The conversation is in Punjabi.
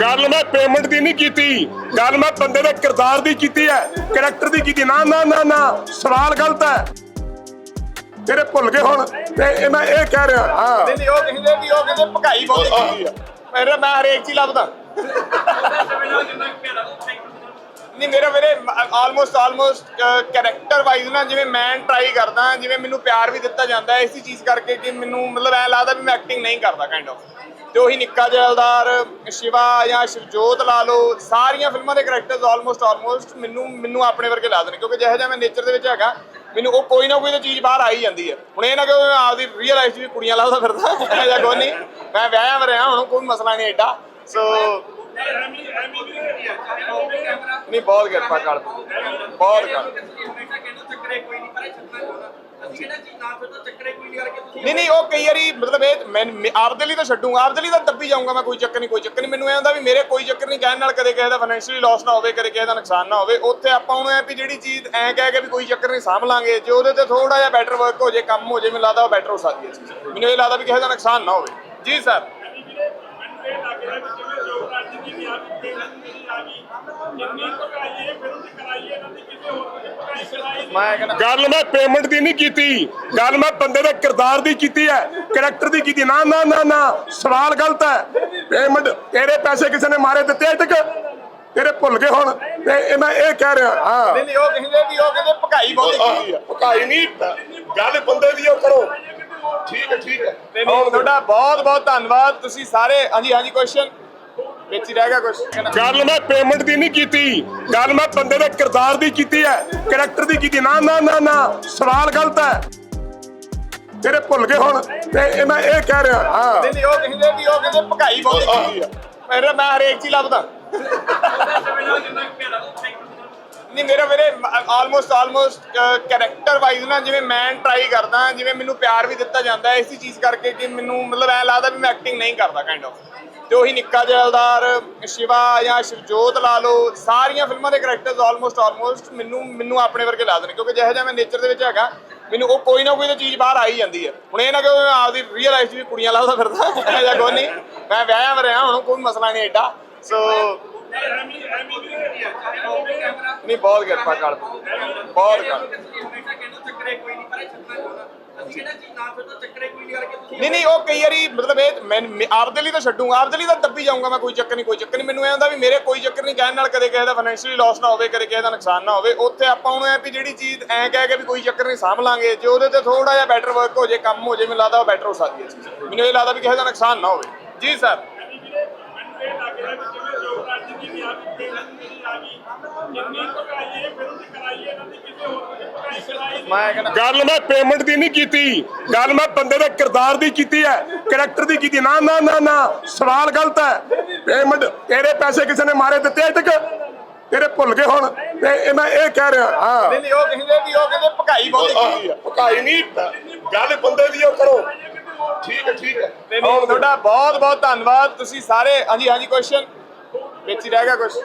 ਗੱਲ ਮੈਂ ਪੇਮੈਂਟ ਦੀ ਨਹੀਂ ਕੀਤੀ। ਗੱਲ ਮੈਂ ਬੰਦੇ ਦੇ ਕਿਰਦਾਰ ਦੀ ਕੀਤੀ ਹੈ ਕੈਰੈਕਟਰ ਦੀ ਕੀਤੀ। ਨਾ ਨਾ ਨਾ ਨਾ ਸਵਾਲ ਗਲਤ ਹੈ। ਤੇਰੇ ਭੁੱਲ ਗਏ ਹੁਣ ਤੇ ਇਹ ਮੈਂ ਇਹ ਕਹਿ ਰਿਹਾ ਹਾਂ। ਨਹੀਂ ਨਹੀਂ ਉਹ ਕਹਿੰਦੇ ਵੀ ਉਹ ਕਹਿੰਦੇ ਭਕਾਈ ਬਹੁਤ ਕੀਤੀ ਆ ਮੇਰੇ ਮੈਂ ਹਰੇਕ ਚੀਜ਼ ਲੱਭਦਾ। ਨਹੀਂ, ਮੇਰਾ ਵੀਰੇ ਆਲਮੋਸਟ ਆਲਮੋਸਟ ਕੈਰੈਕਟਰ ਵਾਈਜ਼ ਨਾ ਜਿਵੇਂ ਮੈਂ ਟਰਾਈ ਕਰਦਾ, ਜਿਵੇਂ ਮੈਨੂੰ ਪਿਆਰ ਵੀ ਦਿੱਤਾ ਜਾਂਦਾ ਹੈ, ਇਸੇ ਚੀਜ਼ ਕਰਕੇ ਕਿ ਮੈਨੂੰ ਮਤਲਬ ਐ ਲੱਗਦਾ ਵੀ ਮੈਂ ਐਕਟਿੰਗ ਨਹੀਂ ਕਰਦਾ ਕਾਈਂਡ ਆਫ ਤੇ ਉਹੀ ਨਿੱਕਾ ਜੈਲਦਾਰ ਸ਼ਿਵਾ ਜਾਂ ਸ਼ਿਵਜੋਤ ਲਾ ਲਓ, ਸਾਰੀਆਂ ਫਿਲਮਾਂ ਦੇ ਕੈਰੈਕਟਰਸ ਆਲਮੋਸਟ ਆਲਮੋਸਟ ਮੈਨੂੰ ਮੈਨੂੰ ਆਪਣੇ ਵਰਗੇ ਲੱਗਦੇ ਨੇ, ਕਿਉਂਕਿ ਜਿਹੋ ਜਿਹਾ ਮੈਂ ਨੇਚਰ ਦੇ ਵਿੱਚ ਹੈਗਾ, ਮੈਨੂੰ ਉਹ ਕੋਈ ਨਾ ਕੋਈ ਤਾਂ ਚੀਜ਼ ਬਾਹਰ ਆ ਹੀ ਜਾਂਦੀ ਹੈ। ਹੁਣ ਇਹ ਨਾ ਕਿ ਮੈਂ ਆਪਦੀ ਰੀਅਲ ਲਾਈਫ 'ਚ ਵੀ ਕੁੜੀਆਂ ਲੱਭਦਾ ਫਿਰਦਾ ਇਹੋ ਜਿਹਾ ਕੋਈ ਨਹੀਂ। ਮੈਂ ਵਿਆਹਿਆ ਵਰਿਆ, ਹੁਣ ਕੋਈ ਮਸਲਾ ਨਹੀਂ ਐਡਾ। ਸੋ ਨਹੀਂ, ਬਹੁਤ ਕਿਰਪਾ ਕਰ ਬਹੁਤ ਕਰ ਨਹੀਂ ਨਹੀਂ, ਉਹ ਕਈ ਵਾਰੀ ਮਤਲਬ ਇਹ ਮੈਂ ਆਪਦੇ ਲਈ ਤਾਂ ਛੱਡੂਗਾ, ਆਪਦੇ ਲਈ ਤਾਂ ਦੱਬੀ ਜਾਊਂਗਾ ਮੈਂ, ਕੋਈ ਚੱਕਰ ਨਹੀਂ, ਕੋਈ ਚੱਕਰ ਨਹੀਂ। ਮੈਨੂੰ ਇਹ ਹੁੰਦਾ ਵੀ ਮੇਰੇ ਕੋਈ ਚੱਕਰ ਨਹੀਂ ਕਹਿਣ ਨਾਲ ਕਦੇ ਕਿਸੇ ਦਾ ਫਾਈਨੈਂਸ਼ੀਅਲੀ ਲਾਸ ਨਾ ਹੋਵੇ, ਕਦੇ ਕਿਸੇ ਦਾ ਨੁਕਸਾਨ ਨਾ ਹੋਵੇ। ਉੱਥੇ ਆਪਾਂ ਉਹਨੂੰ ਐ ਵੀ ਜਿਹੜੀ ਚੀਜ਼ ਐ ਕਹਿ ਕੇ ਵੀ ਕੋਈ ਚੱਕਰ ਨਹੀਂ ਸਾਂਭ ਲਾਂਗੇ, ਜੇ ਉਹਦੇ ਤੇ ਥੋੜਾ ਜਿਹਾ ਬੈਟਰ ਵਰਕ ਹੋ ਜੇ, ਕੰਮ ਹੋ ਜੇ, ਮੈਨੂੰ ਲੱਗਦਾ ਉਹ ਬੈਟਰ ਹੋ ਸਕਦੀ ਹੈ ਮੈਨੂੰ ਇਹ ਲੱਗਦਾ ਵੀ ਕਿਸੇ ਦਾ ਨੁਕਸਾਨ ਨਾ ਹੋਵੇ। ਜੀ ਸਰ ਗੱਲ ਮੈਂ ਪੇਮੈਂਟ ਦੀ ਨਹੀਂ ਕੀਤੀ। ਗੱਲ ਮੈਂ ਬੰਦੇ ਦੇ ਕਿਰਦਾਰ ਦੀ ਕੀਤੀ ਹੈ ਕੈਰੈਕਟਰ ਦੀ ਕੀਤੀ। ਨਾ ਨਾ ਨਾ ਨਾ ਸਵਾਲ ਗਲਤ ਹੈ। ਪੇਮੈਂਟ ਤੇਰੇ ਪੈਸੇ ਕਿਸੇ ਨੇ ਮਾਰੇ ਦਿੱਤੇ ਅਜੇ ਤੱਕ? ਤੇਰੇ ਭੁੱਲ ਗਏ ਹੁਣ। ਤੇ ਇਹ ਮੈਂ ਇਹ ਕਹਿ ਰਿਹਾ ਹਾਂ। ਨਹੀਂ ਨਹੀਂ ਉਹ ਕਹਿੰਦੇ ਵੀ ਉਹ ਕਹਿੰਦੇ ਭਕਾਈ ਬਹੁਤ ਕੀਤੀ ਆ ਪਕਾਈ ਨਹੀਂ। ਗੱਲ ਬੰਦੇ ਦੀ ਉਹ ਕਰੋ। ਠੀਕ ਹੈ। ਤੁਹਾਡਾ ਬਹੁਤ ਬਹੁਤ ਧੰਨਵਾਦ। ਤੁਸੀਂ ਸਾਰੇ ਹਾਂਜੀ ਹਾਂਜੀ ਕੁਐਸਚਨ ਵਿੱਚ ਹੀ ਰਹਿ ਗਿਆ ਕੁਐਸਚਨ ਗੱਲ ਮੈਂ ਪੇਮੈਂਟ ਦੀ ਨਹੀਂ ਕੀਤੀ। ਗੱਲ ਮੈਂ ਬੰਦੇ ਦੇ ਕਿਰਦਾਰ ਦੀ ਕੀਤੀ ਹੈ ਕੈਰੈਕਟਰ ਦੀ ਕੀਤੀ। ਨਾ ਨਾ ਨਾ ਨਾ। ਸਵਾਲ ਗਲਤ ਹੈ। ਤੇਰੇ ਭੁੱਲ ਗਏ ਹੁਣ ਤੇ ਇਹ ਮੈਂ ਇਹ ਕਹਿ ਰਿਹਾ ਹਾਂ। ਨਹੀਂ ਨਹੀਂ ਉਹ ਕਹਿੰਦੇ ਵੀ ਉਹ ਕਹਿੰਦੇ ਭਕਾਈ ਬਹੁਤ ਕੀਤੀ ਆ ਮੇਰੇ ਮੈਂ ਹਰੇਕ ਚੀਜ਼ ਲੱਭਦਾ। ਨਹੀਂ, ਮੇਰਾ ਮੇਰੇ ਆਲਮੋਸਟ ਆਲਮੋਸਟ ਕੈਰੈਕਟਰ ਵਾਈਜ਼ ਨਾ ਜਿਵੇਂ ਮੈਂ ਟਰਾਈ ਕਰਦਾ, ਜਿਵੇਂ ਮੈਨੂੰ ਪਿਆਰ ਵੀ ਦਿੱਤਾ ਜਾਂਦਾ ਹੈ ਇਸੇ ਚੀਜ਼ ਕਰਕੇ ਕਿ ਮੈਨੂੰ ਮਤਲਬ ਐ ਲੱਗਦਾ ਵੀ ਮੈਂ ਐਕਟਿੰਗ ਨਹੀਂ ਕਰਦਾ ਕਾਈਂਡ ਆਫ ਤੇ ਉਹੀ ਨਿੱਕਾ ਜੈਲਦਾਰ ਸ਼ਿਵਾ ਜਾਂ ਸ਼ਿਵਜੋਤ ਲਾ ਲਓ, ਸਾਰੀਆਂ ਫਿਲਮਾਂ ਦੇ ਕੈਰੈਕਟਰਸ ਆਲਮੋਸਟ ਆਲਮੋਸਟ ਮੈਨੂੰ ਮੈਨੂੰ ਆਪਣੇ ਵਰਗੇ ਲੱਗਦੇ ਨੇ ਕਿਉਂਕਿ ਜਿਹੋ ਜਿਹਾ ਮੈਂ ਨੇਚਰ ਦੇ ਵਿੱਚ ਹੈਗਾ, ਮੈਨੂੰ ਉਹ ਕੋਈ ਨਾ ਕੋਈ ਤਾਂ ਚੀਜ਼ ਬਾਹਰ ਆ ਹੀ ਜਾਂਦੀ ਹੈ। ਹੁਣ ਇਹ ਨਾ ਕਿ ਮੈਂ ਆਪਦੀ ਰੀਅਲ ਲਾਈਫ 'ਚ ਵੀ ਕੁੜੀਆਂ ਲੱਭਦਾ ਫਿਰਦਾ ਇਹੋ ਕੋਈ ਨਹੀਂ। ਮੈਂ ਵਿਆਹਿਆ ਵਰਿਆ, ਹੁਣ ਕੋਈ ਮਸਲਾ ਨਹੀਂ ਐਡਾ ਸੋ ਨਹੀਂ, ਬਹੁਤ ਕਿਰਪਾ ਕਰ ਬਹੁਤ ਕਰ ਨਹੀਂ ਨਹੀਂ, ਉਹ ਕਈ ਵਾਰੀ ਮਤਲਬ ਇਹ ਮੈਂ ਆਪਦੇ ਲਈ ਤਾਂ ਛੱਡੂਗਾ, ਆਪਦੇ ਲਈ ਤਾਂ ਦੱਬੀ ਜਾਊਂਗਾ ਮੈਂ, ਕੋਈ ਚੱਕਰ ਨਹੀਂ, ਕੋਈ ਚੱਕਰ ਨਹੀਂ। ਮੈਨੂੰ ਇਹ ਹੁੰਦਾ ਵੀ ਮੇਰੇ ਕੋਈ ਚੱਕਰ ਨਹੀਂ, ਕਹਿਣ ਨਾਲ ਕਦੇ ਕਿਸੇ ਦਾ ਫਾਈਨੈਂਸ਼ੀਅਲੀ ਲਾਸ ਨਾ ਹੋਵੇ, ਕਦੇ ਕਿਸੇ ਦਾ ਨੁਕਸਾਨ ਨਾ ਹੋਵੇ। ਉੱਥੇ ਆਪਾਂ ਉਹਨੂੰ ਐ ਵੀ ਜਿਹੜੀ ਚੀਜ਼ ਐ ਕਹਿ ਕੇ ਵੀ ਕੋਈ ਚੱਕਰ ਨਹੀਂ, ਸਾਂਭ ਲਾਂਗੇ। ਜੇ ਉਹਦੇ ਤੇ ਥੋੜਾ ਜਿਹਾ ਬੈਟਰ ਵਰਕ ਹੋ ਜੇ, ਕੰਮ ਹੋ ਜੇ, ਮੈਨੂੰ ਲੱਗਦਾ ਉਹ ਬੈਟਰ ਹੋ ਸਕਦੀ ਹੈ ਮੈਨੂੰ ਇਹ ਲੱਗਦਾ ਵੀ ਕਿਸੇ ਦਾ ਨੁਕਸਾਨ ਨਾ ਹੋਵੇ। ਜੀ ਸਰ ਗੱਲ ਮੈਂ ਪੇਮੈਂਟ ਦੀ ਨਹੀਂ ਕੀਤੀ। ਗੱਲ ਮੈਂ ਬੰਦੇ ਦੇ ਕਿਰਦਾਰ ਦੀ ਕੀਤੀ ਹੈ ਕੈਰੈਕਟਰ ਦੀ ਕੀਤੀ। ਨਾ ਨਾ ਨਾ ਨਾ। ਸਵਾਲ ਗਲਤ ਹੈ। ਪੇਮੈਂਟ ਤੇਰੇ ਪੈਸੇ ਕਿਸੇ ਨੇ ਮਾਰੇ ਦਿੱਤੇ ਅਜੇ ਤੱਕ? ਤੇਰੇ ਭੁੱਲ ਗਏ ਹੁਣ। ਤੇ ਇਹ ਮੈਂ ਇਹ ਕਹਿ ਰਿਹਾ ਹਾਂ। ਨਹੀਂ ਨਹੀਂ ਉਹ ਕਹਿੰਦੇ ਵੀ ਉਹ ਕਹਿੰਦੇ ਭਕਾਈ ਬਹੁਤ ਕੀਤੀ ਆ ਪਕਾਈ ਨਹੀਂ ਗੱਲ ਬੰਦੇ ਦੀ ਉਹ ਕਰੋ। ਠੀਕ ਹੈ ਠੀਕ ਹੈ। ਤੁਹਾਡਾ ਬਹੁਤ ਬਹੁਤ ਧੰਨਵਾਦ। ਤੁਸੀਂ ਸਾਰੇ ਹਾਂਜੀ ਹਾਂਜੀ ਕੁਐਸਚਨ ਵਿੱਚ ਹੀ ਰਹਿ ਗਿਆ ਕੁਐਸਚਨ